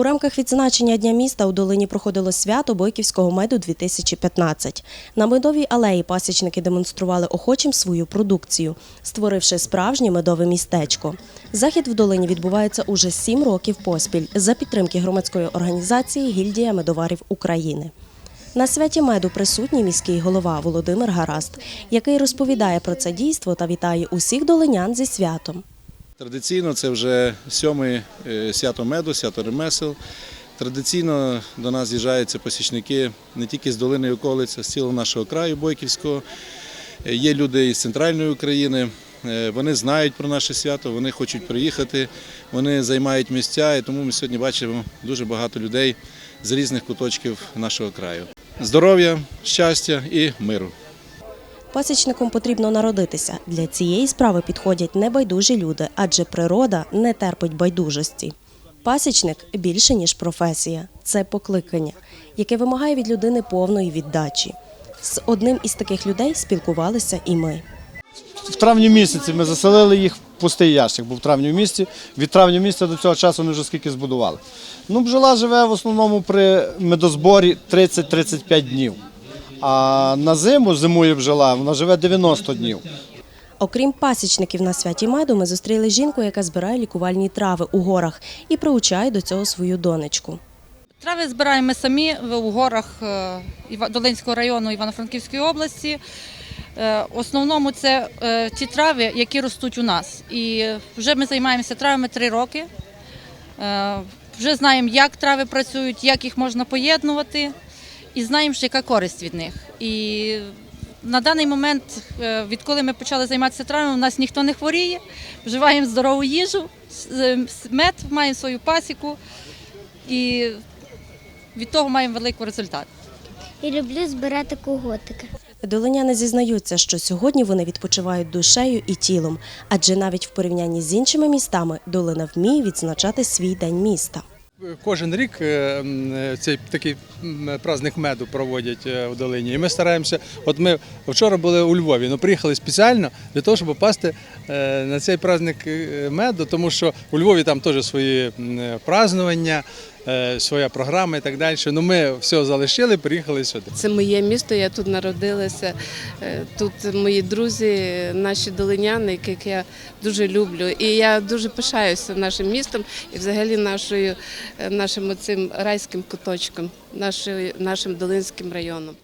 У рамках відзначення Дня міста у долині проходило свято Бойківського меду 2015. На медовій алеї пасічники демонстрували охочим свою продукцію, створивши справжнє медове містечко. Захід в долині відбувається уже сім років поспіль за підтримки громадської організації Гільдія медоварів України. На святі меду присутній міський голова Володимир Гараст, який розповідає про це дійство та вітає усіх долинян зі святом. Традиційно це вже сьоме свято меду, свято ремесел. Традиційно до нас з'їжджаються посічники не тільки з долини і околиць, а з цілого нашого краю Бойківського. Е, Є люди із центральної України. е, Вони знають про наше свято, вони хочуть приїхати, вони займають місця, і тому ми сьогодні бачимо дуже багато людей з різних куточків нашого краю. Здоров'я, щастя і миру. Пасічникам потрібно народитися. Для цієї справи підходять небайдужі люди, адже природа не терпить байдужості. Пасічник більше ніж професія, це покликання, яке вимагає від людини повної віддачі. З одним із таких людей спілкувалися і ми. В травні місяці ми заселили їх в пустий ящик, був в травні місці. Від травня місяця до цього часу вони вже скільки збудували. Ну, бджола живе в основному при медозборі 30-35 днів. А на зиму зимує бджола, вона живе 90 днів. Окрім пасічників на святі меду, ми зустріли жінку, яка збирає лікувальні трави у горах і приучає до цього свою донечку. Трави збираємо ми самі в- у горах е, Долинського району Івано-Франківської області. Е, В основному це е, ті трави, які ростуть у нас. І вже ми займаємося травами три роки. Вже знаємо, як трави працюють, як їх можна поєднувати, і знаємо, що яка користь від них. І на даний момент, е, відколи ми почали займатися травами, у нас ніхто не хворіє, вживаємо здорову їжу, е, мед, маємо свою пасіку. І від того маємо великий результат. і люблю збирати коготики. Долиняни зізнаються, що сьогодні вони відпочивають душею і тілом, адже навіть в порівнянні з іншими містами долина вміє відзначати свій день міста. Кожен рік е, е, цей такий праздник меду проводять е, в долині. І ми стараємося. От ми вчора були у Львові, але приїхали спеціально для того, щоб попасти е, на цей праздник е, меду, тому що у Львові там теж свої е, празднування, е, своя програма і так далі. Ну ми все залишили, приїхали сюди. Це моє місто, я тут народилася. Е, Тут мої друзі, наші долиняни, яких я дуже люблю. І я дуже пишаюся нашим містом і взагалі нашою, е, нашим оцим райським куточком, нашою, нашим долинським районом.